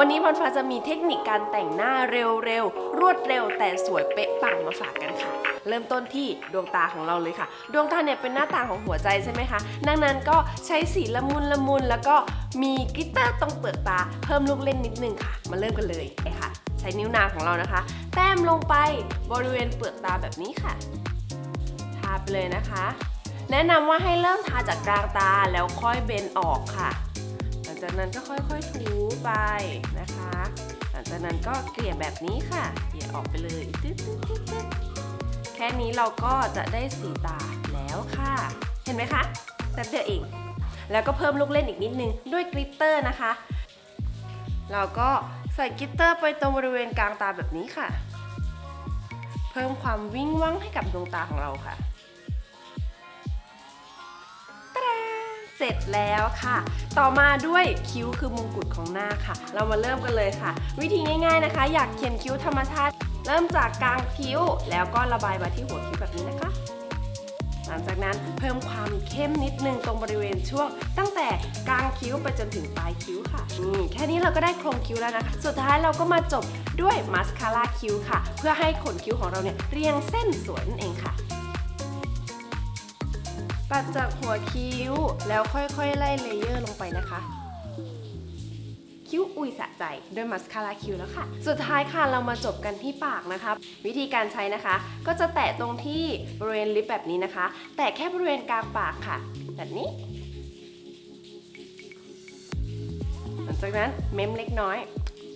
วันนี้พรฟ้าจะมีเทคนิคการแต่งหน้าเร็วๆ รวดเร็วแต่สวยเป๊ะปังมาฝากกันค่ะ เริ่มต้นที่ดวงตาของเราเลยค่ะ ดวงตาเนี่ยเป็นหน้าต่างของหัวใจใช่ไหมคะดังนั้นก็ใช้สีละมุนละมุนแล้วก็มีกลิตเตอร์ตรงเปลือกตาเพิ่มลูกเล่นนิดนึงค่ะ มาเริ่มกันเลยไปค่ะใช้นิ้วนางของเรานะคะ แต้มลงไปบริเวณเปลือกตาแบบนี้ค่ะ ทาไปเลยนะคะ แนะนำว่าให้เริ่มทาจากกลางตาแล้วค่อยเบนออกค่ะ จากนั้นก็ค่อยๆถูไปนะคะ หลังจากนั้นก็เกลี่ยแบบนี้ค่ะ เกลี่ยออกไปเลยตึ๊ดตึ๊ดตึ๊ดตึ๊ดแค่นี้เราก็จะได้สีตาแล้วค่ะ เห็นไหมคะแต่เดียวเอง แล้วก็เพิ่มลูกเล่นอีกนิดนึงด้วยกลิตเตอร์นะคะ เราก็ใส่กลิตเตอร์ไปตรงบริเวณกลางตาแบบนี้ค่ะ เพิ่มความวิ่งว่างให้กับดวงตาของเราค่ะ เสร็จแล้วค่ะ ต่อมาด้วยคิ้วคือมงกุฎของหน้าค่ะ เรามาเริ่มกันเลยค่ะ วิธีง่ายๆนะคะ อยากเขียนคิ้วธรรมชาติ เริ่มจากกลางคิ้ว แล้วก็ระบายมาที่หัวคิ้วแบบนี้นะคะ หลังจากนั้นเพิ่มความเข้มนิดนึงตรงบริเวณช่วง ตั้งแต่กลางคิ้วไปจนถึงปลายคิ้วค่ะอืมแค่นี้เราก็ได้โครงคิ้วแล้วนะคะ สุดท้ายเราก็มาจบด้วยมาสคาร่าคิ้วค่ะ เพื่อให้ขนคิ้วของเราเนี่ยเรียงเส้นสวยนั่นเองค่ะ ปัดจากหัวคิ้วแล้วค่อยๆ ไล่เลเยอร์ลงไปนะคะ คิ้วอุ่ยสะใจด้วยมัสคาร่าคิ้วแล้วค่ะ สุดท้ายค่ะเรามาจบกันที่ปากนะคะ วิธีการใช้นะคะ ก็จะแตะตรงที่บริเวณลิปแบบนี้นะคะ แตะแค่บริเวณกลางปากค่ะ แบบนี้ หลังจากนั้นเม้มเล็กน้อย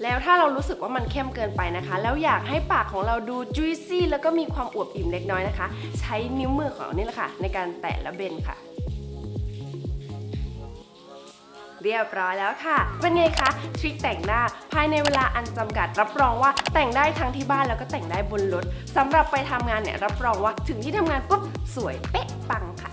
แล้วถ้าเรารู้สึกว่ามันเข้มเกินไปนะคะ แล้วอยากให้ปากของเราดู juicy แล้วก็มีความอวบอิ่มเล็กน้อยนะคะ ใช้นิ้วมือของเรานี่แหละค่ะ ในการแตะและเบนค่ะเรียบร้อยแล้วค่ะ เป็นไงคะทริคแต่งหน้าภายในเวลาอันจำกัด รับรองว่าแต่งได้ทั้งที่บ้านแล้วก็แต่งได้บนรถสำหรับไปทำงานเนี่ยรับรองว่าถึงที่ทำงานปุ๊บสวยเป๊ะปังค่ะ